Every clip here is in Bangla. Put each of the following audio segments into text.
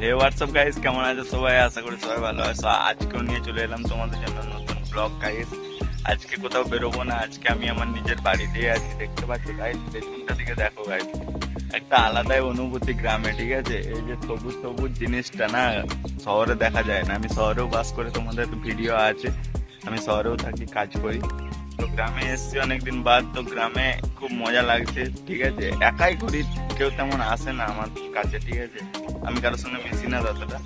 হে হোয়াটসঅ্যাপ গাইস কেমন আছে সবাই? আশা করি সবাই ভালো আছে। আজকেও নিয়ে চলে এলাম তোমাদের জন্য নতুন ব্লগ গাইস আজকে কোথাও বেরোবো না। আজকে আমি আমার নিজের বাড়িতেই আছি। দেখতে পাচ্ছ গাইস পেছনটা দিকে দেখো গাইস একটা আলাদাই অনুভূতি গ্রামে, ঠিক আছে? এই যে সবুজ সবুজ জিনিসটা না, শহরে দেখা যায় না। আমি শহরেও বাস করে তোমাদের ভিডিও আছে। আমি শহরেও থাকি, কাজ করি। গ্রামে এসছি, অনেকদিন বাদ, তো গ্রামে খুব মজা লাগছে, ঠিক আছে? একাই করি কেউ তেমন আসে না আমার কাছে, ঠিক আছে? আমি কারোর সঙ্গে মিশি না ততটা।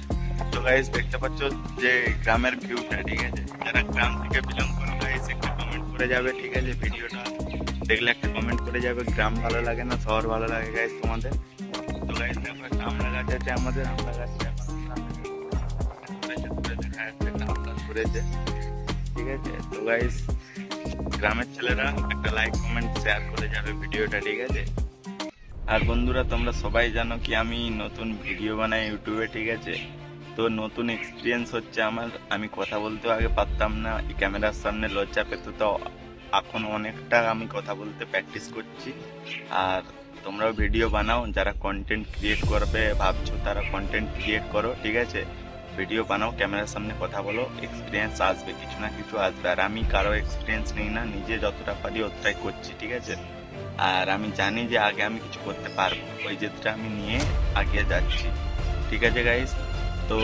তো গাইস দেখতে পাচ্ছ যে গ্রামের ভিউটা ঠিক আছে? যারা গ্রাম থেকে বিলং করো গাইস একটা কমেন্ট করে যাবে, ঠিক আছে, ভিডিওটা? দেখলে একটা কমেন্ট করে যাবে, গ্রাম ভালো লাগে না, শহর ভালো লাগে গাইস তোমাদের? তো গাইস দেখো আমড়া গাছ আছে আমাদের একটা আমড়া ধরেছে, ঠিক আছে? তো গাইস গ্রামের ছেলেরা একটা লাইক কমেন্ট শেয়ার করে যাবে ভিডিওটা, ঠিক আছে? আর বন্ধুরা, তোমরা সবাই জানো কি আমি নতুন ভিডিও বানাই ইউটিউবে ঠিক আছে? তো নতুন এক্সপিরিয়েন্স হচ্ছে আমার। আমি কথা বলতেও আগে পারতাম না, এই ক্যামেরার সামনে লজ্জা পেত, তো এখন অনেকটা আমি কথা বলতে প্র্যাকটিস করছি। আর তোমরাও ভিডিও বানাও, যারা কন্টেন্ট ক্রিয়েট করবে, ভাবছ তারা কন্টেন্ট ক্রিয়েট করো, ঠিক আছে? ভিডিও বানাও ক্যামেরার সামনে কথা বলো এক্সপিরিয়েন্স আসবে কিছু না কিছু আসবে আর আমি কারও এক্সপিরিয়েন্স নেই না নিজে যতটা পারি অতটাই করছি ঠিক আছে আর আমি জানি যে আগে আমি কিছু করতে পারব ওই জেদটা আমি নিয়ে আগিয়ে যাচ্ছি ঠিক আছে গাইস তো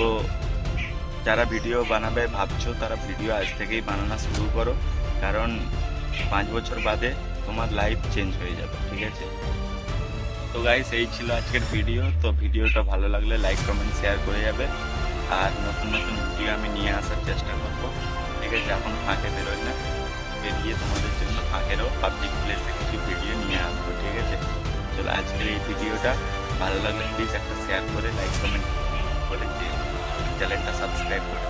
যারা ভিডিও বানাবে ভাবছ তারা ভিডিও আজ থেকেই বানানো শুরু করো কারণ পাঁচ বছর বাদে তোমার লাইফ চেঞ্জ হয়ে যাবে ঠিক আছে তো গাইস এই ছিল আজকের ভিডিও তো ভিডিওটা ভালো লাগলে লাইক কমেন্ট শেয়ার করে যাবে আর নতুন নতুন ভিডিও আমি নিয়ে আসার চেষ্টা করব। ঠিক আছে, এখন ফাঁকে বেরোয় না। বেরিয়ে তোমাদের জন্য ফাঁকেরও পাবলিক প্লেসে কিছু ভিডিও নিয়ে আসব, ঠিক আছে? চলো, আজকের এই ভিডিওটা ভালো লাগলে প্লিজ একটা শেয়ার করে লাইক কমেন্ট করে দিয়ে চ্যানেলটা সাবস্ক্রাইব করে